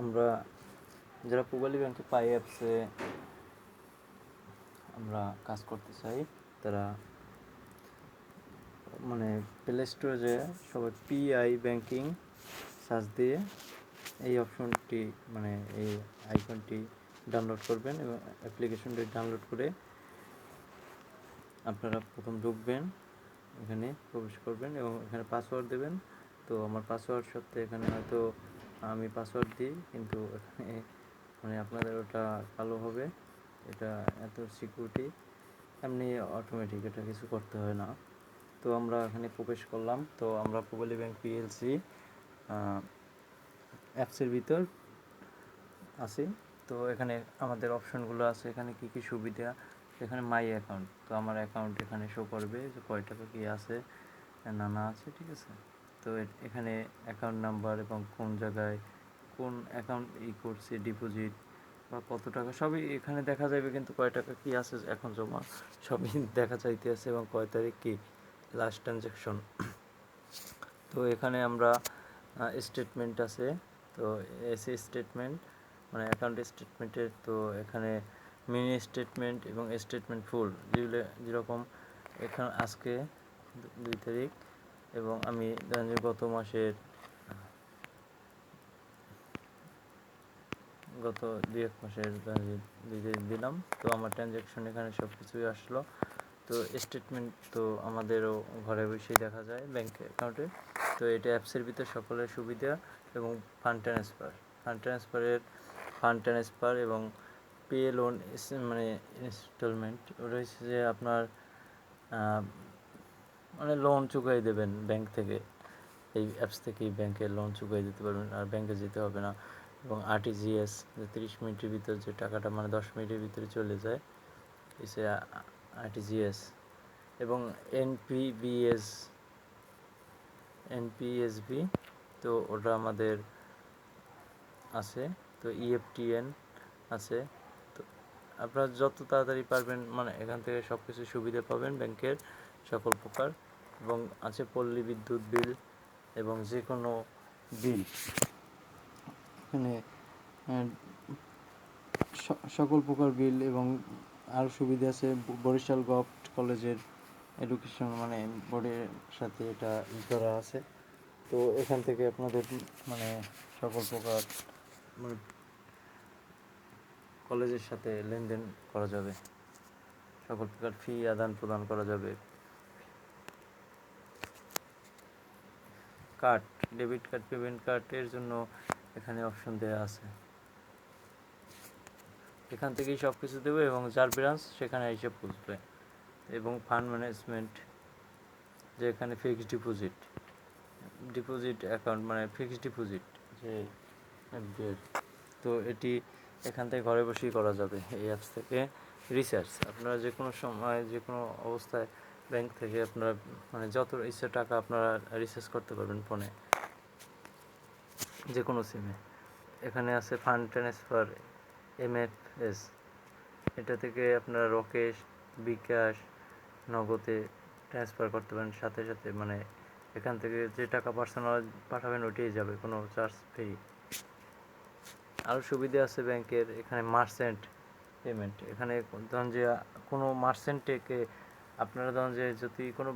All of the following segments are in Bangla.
আমরা যারা পূবালী ব্যাংকে পাই অ্যাপসে আমরা কাজ করতে চাই। তারা মানে প্লে স্টোরে যে সবাই পিআই ব্যাংকিং সার্চ দিয়ে এই অপশনটি মানে এই আইকনটি ডাউনলোড করবেন এবং অ্যাপ্লিকেশনটি ডাউনলোড করে আপনারা প্রথম ঢুকবেন, এখানে প্রবেশ করবেন এবং এখানে পাসওয়ার্ড দেবেন। তো আমার পাসওয়ার্ড সত্ত্বে এখানে হয়তো আমি পাসওয়ার্ড দিই, কিন্তু এখানে মানে আপনাদের ওটা কালো হবে। এটা এত সিকিউরিটি এমনি অটোমেটিক এটা কিছু করতে হয় না। তো আমরা এখানে প্রবেশ করলাম। তো আমরা পূবালী ব্যাংক পিএলসি অ্যাপসের ভিতর আছি। তো এখানে আমাদের অপশনগুলো আছে। এখানে কি কি সুবিধা? এখানে মাই অ্যাকাউন্ট তো আমার অ্যাকাউন্ট এখানে শো করবে যে কয় টাকা কী আছে, নানা আছে, ঠিক আছে? তো এখানে অ্যাকাউন্ট নাম্বার এবং কোন জায়গায় কোন অ্যাকাউন্ট ই করছে ডিপোজিট বা কত টাকা, সবই এখানে দেখা যাবে কিন্তু কয় টাকা কি আছে এখন জমা, সবই দেখা যাইতে আছে এবং কয় তারিখ কি লাস্ট ট্রানজ্যাকশন তো এখানে আমরা স্টেটমেন্ট আছে, তো এসি স্টেটমেন্ট মানে অ্যাকাউন্ট স্টেটমেন্টের তো এখানে মিনি স্টেটমেন্ট এবং স্টেটমেন্ট ফুল যেগুলো যেরকম এখানে আজকে, দুই তারিখ। এবং আমি গত মাসের, গত দুই এক মাসের দিলাম। তো আমার ট্রানজ্যাকশন এখানে সব কিছুই আসলো। তো স্টেটমেন্ট তো আমাদেরও ঘরে বসেই দেখা যায় ব্যাংক অ্যাকাউন্টে তো এটা অ্যাপসের ভিতরে সকলের সুবিধা এবং ফান্ড ট্রান্সফার ফান্ড ট্রান্সফারের ফান্ড ট্রান্সফার এবং পে লোন মানে ইনস্টলমেন্ট হচ্ছে যে আপনার মানে লোন চুকাই দেবেন ব্যাংক থেকে। এই অ্যাপস থেকেই ব্যাংকে লোন চুকাই দিতে পারবেন, আর ব্যাংকে যেতে হবে না। এবং আরটিজিএস যে তিরিশ মিনিটের ভিতর যে টাকাটা মানে দশ মিনিটের ভিতরে চলে যায়, এসে আরটিজিএস এবং এনপিবিএস এনপিএসবি তো ওটা আমাদের আছে, তো E ইএফটিএন আছে। তো আপনারা যত তাড়াতাড়ি পারবেন মানে এখান থেকে সব কিছু সুবিধা পাবেন ব্যাংকের সকল প্রকার এবং আছে পল্লী বিদ্যুৎ বিল এবং যে কোনো বিল। এখানে সকল প্রকার বিল এবং আরও সুবিধা আছে বরিশাল গভর্নমেন্ট কলেজের এডুকেশন মানে বোর্ডের সাথে এটা করা আছে। তো এখান থেকে আপনাদের মানে সকল প্রকার মানে কলেজের সাথে লেনদেন করা যাবে। সকল প্রকার ফি আদান প্রদান করা যাবে। কার্ড, ডেবিট কার্ড, পেমেন্ট কার্ডের জন্য এখানে অপশন দেওয়া আছে। এখান থেকেই সব কিছু দেবে এবং যার ব্রাঞ্চ সেখানে এসে বুঝবে এবং ফান্ড ম্যানেজমেন্ট যে এখানে ফিক্সড ডিপোজিট ডিপোজিট অ্যাকাউন্ট মানে ফিক্সড ডিপোজিট যে তো এটি এখান থেকে ঘরে বসেই করা যাবে এই অ্যাপস থেকে রিচার্জ আপনারা যে কোনো সময় যে কোনো অবস্থায় ব্যাংক থেকে আপনারা মানে যত ইচ্ছে টাকা আপনারা রিচার্জ করতে পারবেন ফোনে যে কোনো সিমে এখানে আছে ফান্ড ট্রান্সফার এমএফএস এটা থেকে আপনারা রকেশ, বিকাশ নগদে ট্রান্সফার করতে পারেন সাথে সাথে। মানে এখান থেকে যে টাকা পার্সোনাল পাঠাবেন ওইটাই যাবে, কোনো চার্জ ফ্রি আরও সুবিধা আছে ব্যাংকের, এখানে মার্চেন্ট পেমেন্ট এখানে ধরুন যে কোনো মার্চেন্টকে আপনারা ধরুন যে যদি কোনো,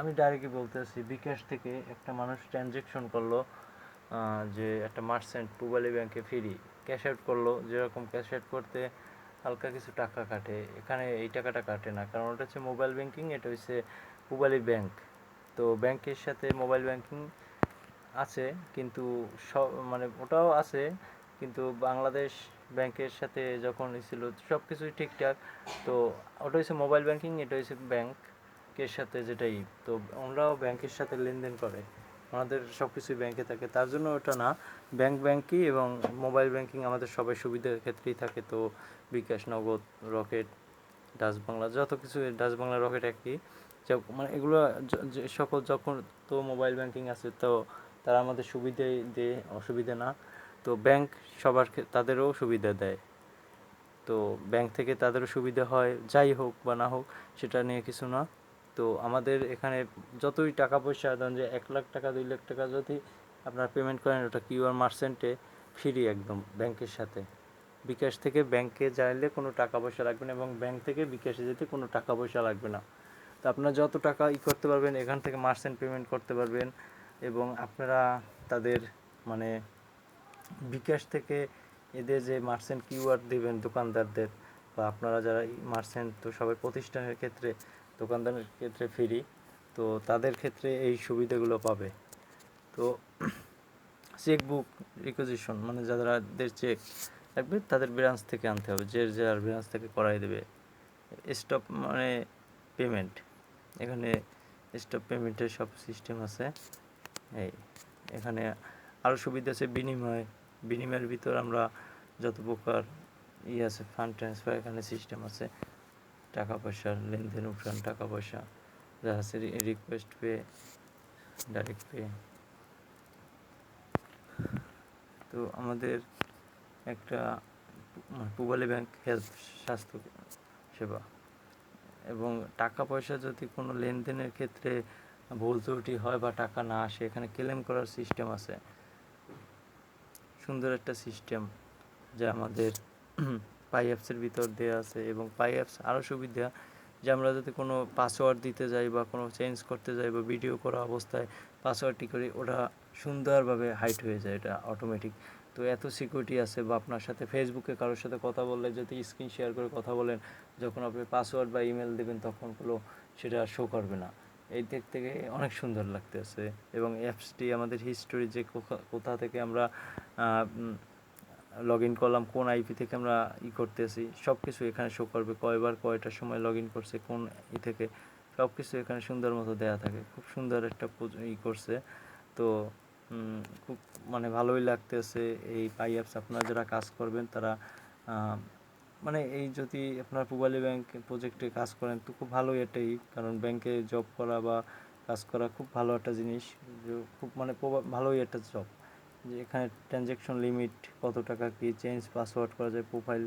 আমি ডাইরেক্টলি বলতেছি, বিকাশ থেকে একটা মানুষ ট্রানজেকশন করল যে একটা মার্চেন্ট পুবালি ব্যাংকে ফ্রি ক্যাশ আউট করল, যেরকম ক্যাশ আউট করতে হালকা কিছু টাকা কাটে, এখানে এই টাকাটা কাটে না, কারণ ওটা হচ্ছে মোবাইল ব্যাংকিং এটা হচ্ছে পুবালি ব্যাংক তো ব্যাংকের সাথে মোবাইল ব্যাংকিং আছে, কিন্তু সব মানে ওটাও আছে কিন্তু বাংলাদেশ ব্যাংকের সাথে যখন ছিল সব কিছুই ঠিকঠাক। তো ওটা হচ্ছে মোবাইল ব্যাংকিং এটা হচ্ছে ব্যাংকের সাথে যেটাই। তো ওনারাও ব্যাংকের সাথে লেনদেন করে। আমাদের সব কিছুই ব্যাংকে থাকে। তার জন্য ওটা না, ব্যাংক ব্যাংকই এবং মোবাইল ব্যাংকিং আমাদের সবাই সুবিধার ক্ষেত্রেই থাকে। তো বিকাশ, নগদ, রকেট, ডাচ বাংলা, যত কিছু ডাচ বাংলা, রকেট একই। মানে এগুলো সকল যখন তো মোবাইল ব্যাংকিং আছে, তো তারা আমাদের সুবিধাই দেয়, অসুবিধা না। তো ব্যাংক সবার তাদেরও সুবিধা দেয়। তো ব্যাংক থেকে তাদেরও সুবিধা হয়, যাই হোক বা না হোক, সেটা নিয়ে কিছু না। তো আমাদের এখানে যতই টাকা পয়সা ধরুন যে এক লাখ টাকা, দুই লাখ টাকা যদি আপনারা পেমেন্ট করেন, ওটা কিউআর মার্সেন্টে ফ্রি একদম ব্যাংকের সাথে। বিকাশ থেকে ব্যাংকে যাইলে কোনো টাকা পয়সা লাগবে না এবং ব্যাংক থেকে বিকাশে যেতে কোনো টাকা পয়সা লাগবে না। তো আপনারা যত টাকা ই করতে পারবেন, এখান থেকে মার্সেন্ট পেমেন্ট করতে পারবেন এবং আপনারা তাদের মানে বিকাশ থেকে এদের যে মার্চেন্ট কিউআর দেবেন দোকানদারদের, বা আপনারা যারা মার্চেন্ট তো সবাই প্রতিষ্ঠানের ক্ষেত্রে, দোকানদারের ক্ষেত্রে ফ্রি তো তাদের ক্ষেত্রে এই সুবিধাগুলো পাবে। তো চেকবুক রিকোজিশন মানে যাদের চেক লাগবে, তাদের ব্রাঞ্চ থেকে আনতে হবে, যে যার ব্রাঞ্চ থেকে করাই দেবে। স্টপ মানে পেমেন্ট এখানে স্টপ পেমেন্টের সব সিস্টেম আছে। এই, এখানে আরও সুবিধা আছে বিনিময় বিনিময়ের ভিতর আমরা যত প্রকার ই আছে ফান্ড ট্রান্সফার এখানে সিস্টেম আছে, টাকা পয়সার লেনদেন উঠান টাকা পয়সা, যা আছে রিকোয়েস্ট পে ডাইরেক্ট পে তো আমাদের একটা পু- পূবালী ব্যাংক হেলথ স্বাস্থ্য সেবা এবং টাকা পয়সা যদি কোনো লেনদেনের ক্ষেত্রে ভুল ত্রুটি হয় বা টাকা না আসে, এখানে ক্লেম করার সিস্টেম আছে। সুন্দর একটা সিস্টেম যা আমাদের পাই অ্যাপসের ভিতর দেওয়া আছে এবং পাই অ্যাপস আরও সুবিধা যে আমরা যদি কোনো পাসওয়ার্ড দিতে যাই বা কোনো চেঞ্জ করতে যাই বা ভিডিও করা অবস্থায় পাসওয়ার্ডটি করি ওটা সুন্দরভাবে হাইট হয়ে যায়, এটা অটোমেটিক তো এত সিকিউরিটি আছে বা আপনার সাথে ফেসবুকে কারোর সাথে কথা বললে যদি স্ক্রিন শেয়ার করে কথা বলেন, যখন আপনি পাসওয়ার্ড বা ইমেল দেবেন তখন কোনো সেটা শো করবে না। এই দিক থেকে অনেক সুন্দর লাগতেছে এবং অ্যাপসটি আমাদের হিস্টোরি যে কোথা- থেকে আমরা লগ ইন করলাম, কোন আইপি থেকে আমরা ই করতেছি সব কিছু এখানে শো করবে, কয়বার কয়টার সময় লগ ইন করছে, কোন ই থেকে সব কিছু এখানে সুন্দর মতো দেয়া থাকে, খুব সুন্দর একটা ই করছে। তো খুব মানে ভালোই লাগতেছে, এই পাই অ্যাপস আপনারা যারা কাজ করবেন, তারা মানে এই যদি আপনার পূবালী ব্যাংক প্রজেক্টে কাজ করেন, তো খুব ভালোই এটাই কারণ ব্যাংকে জব করা বা কাজ করা খুব ভালো একটা জিনিস খুব মানে ভালোই একটা জব যে এখানে ট্রানজ্যাকশন লিমিট কত টাকা কি চেঞ্জ পাসওয়ার্ড করা যায় প্রোফাইল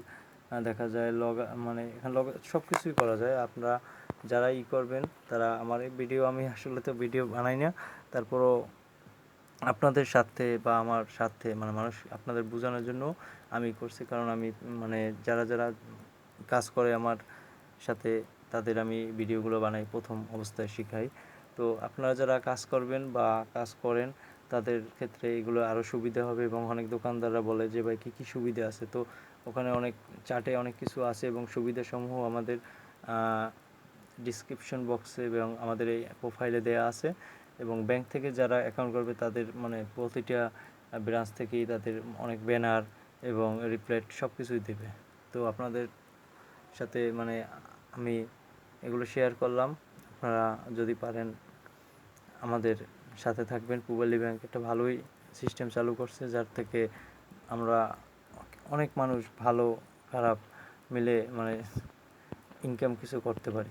দেখা যায় লগ মানে এখানে লগ সব কিছুই করা যায়। আপনারা যারা ই করবেন, তারা আমার এই ভিডিও আমি আসলে তো ভিডিও বানাই না, তারপরও আপনাদের সাথে বা আমার সাথে মানে মানুষ আপনাদের বোঝানোর জন্য আমি করছি। কারণ আমি মানে যারা যারা কাজ করে আমার সাথে, তাদের আমি ভিডিওগুলো বানাই, প্রথম অবস্থায় শেখাই। তো আপনারা যারা কাজ করবেন বা কাজ করেন, তাদের ক্ষেত্রে এগুলো আরও সুবিধা হবে এবং অনেক দোকানদাররা বলে যে, ভাই, কী কী সুবিধা আছে? তো ওখানে অনেক চার্টে অনেক কিছু আছে এবং সুবিধাসমূহ আমাদের ডিসক্রিপশন বক্সে এবং আমাদের এই প্রোফাইলে দেওয়া আছে। এবং ব্যাংক থেকে যারা অ্যাকাউন্ট করবে, তাদের মানে প্রতিটা ব্রাঞ্চ থেকেই তাদের অনেক ব্যানার এবং রিপ্লেট সব কিছুই দেবে। তো আপনাদের সাথে মানে আমি এগুলো শেয়ার করলাম। আপনারা যদি পারেন আমাদের সাথে থাকবেন। পূবালী ব্যাংক একটা ভালোই সিস্টেম চালু করছে, যার থেকে আমরা অনেক মানুষ ভালো, খারাপ মিলে মানে ইনকাম কিছু করতে পারি।